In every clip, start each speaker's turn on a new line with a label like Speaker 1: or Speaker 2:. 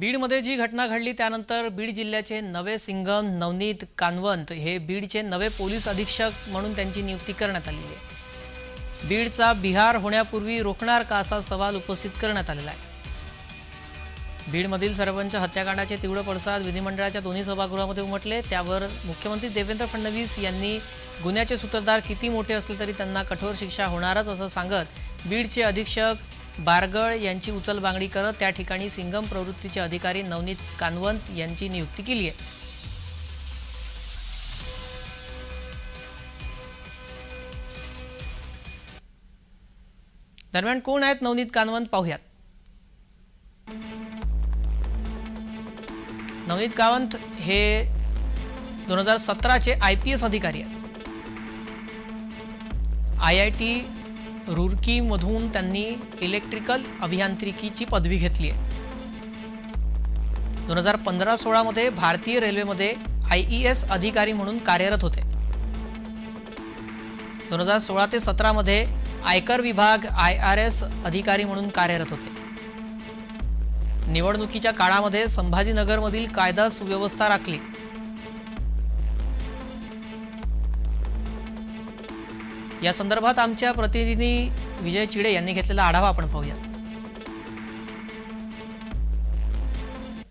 Speaker 1: बीडमध्ये जी घटना घडली त्यानंतर बीड जिल्ह्याचे नवे सिंगम नवनीत कानवंत हे बीडचे नवे पोलीस अधीक्षक म्हणून त्यांची नियुक्ती करण्यात आलेली आहे. बीडचा बिहार होण्यापूर्वी रोखणार का असा सवाल उपस्थित करण्यात आलेला आहे. बीडमधील सरपंच हत्याकांडाचे तीव्र पडसाद विधिमंडळाच्या दोन्ही सभागृहामध्ये उमटले. त्यावर मुख्यमंत्री देवेंद्र फडणवीस यांनी गुन्ह्याचे सूत्रधार किती मोठे असले तरी त्यांना कठोर शिक्षा होणारच असं सांगत बीडचे अधीक्षक बारगळ यांची उचलबांगडी करत त्या ठिकाणी सिंगम प्रवृत्तीचे अधिकारी नवनीत कानवंत यांची नियुक्ती केली आहे. दरम्यान कोण आहेत नवनीत कानवंत पाहुयात. नवनीत कावंत हे दोन हजार सतराचे आय पी एस अधिकारी आहेत. आय आय टी रुरकीमधून त्यांनी इलेक्ट्रिकल अभियांत्रिकीची पदवी घेतली आहे. दोन हजार पंधरा सोळामध्ये भारतीय रेल्वेमध्ये आय ई एस अधिकारी म्हणून कार्यरत होते. दोन हजार सोळा ते सतरामध्ये आयकर विभाग आय आर एस अधिकारी म्हणून कार्यरत होते. निवडणुकीच्या काळामध्ये संभाजीनगरमधील कायदा सुव्यवस्था राखली. या संदर्भात आमच्या प्रतिनिधी विजय चिडे यांनी घेतलेला आढावा आपण पाहूयात.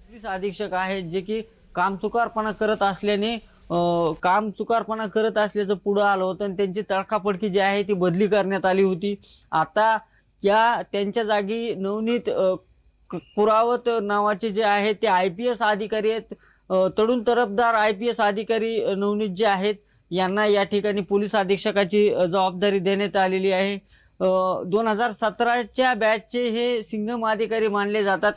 Speaker 2: पोलीस अधीक्षक आहेत जे की कामचुकारपणा करत असल्याने काम चुकारपणा करत असल्याचं पुढं आलं होतं आणि त्यांची तडकाफडकी जी आहे ती बदली करण्यात आली होती. आता या त्यांच्या जागी नवनीत पुरावत कुरावत नावाचे जे आहेत ते आय पी एस अधिकारी आहेत. तडून तरुण तरफदार आय पी एस अधिकारी नवनीत जे आहेत यांना या ठिकाणी पोलीस अधीक्षकाची जबाबदारी देण्यात आलेली आहे. दोन हजार सतराच्या बॅचचे हे सिंघम अधिकारी मानले जातात.